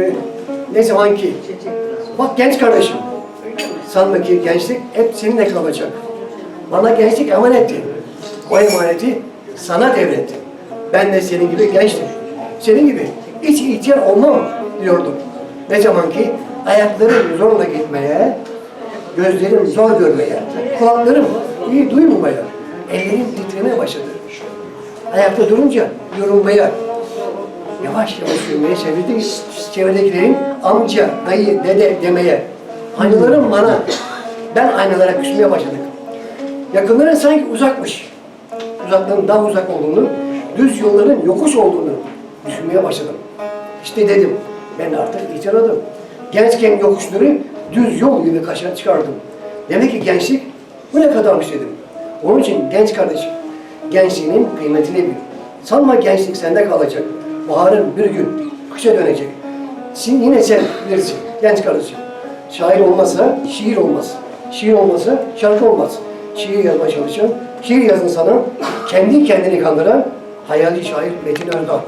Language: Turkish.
e, ne zaman ki bak genç kardeşim sanma ki gençlik hep seninle kalacak. Bana gençlik emanetti. O emaneti sana devrettim. Ben de senin gibi gençtim. Senin gibi hiç ihtiyar olmam diyordum. Ne zaman ki ayaklarım zorla gitmeye, gözlerim zor görmeye, kulaklarım iyi duymamaya, ellerim titremeye başladı. Ayakta durunca yorulmaya, yavaş yavaş yürümeye çevirdi. Çevredekilerin amca, dayı, dede demeye. Aynalarım bana, ben aynalara küsmeye başladık. Yakınların sanki uzakmış. Uzakların daha uzak olduğunu, düz yolların yokuş olduğunu düşünmeye başladım. İşte dedim, ben artık ihtiyarladım. Gençken yokuşları düz yol gibi kaşına çıkardım. Demek ki gençlik bu ne kadarmış dedim. Onun için genç kardeşim, gençliğinin kıymetini bil. Sanma gençlik sende kalacak. Baharın bir gün kışa dönecek. Şimdi yine sen bilirsin genç kardeşim. Şair olmazsa şiir olmaz. Şiir olmazsa şarkı olmaz. Şiir yazmaya çalışan, şiir yazın sana kendi kendini kandıran hayali şair Metin olsun.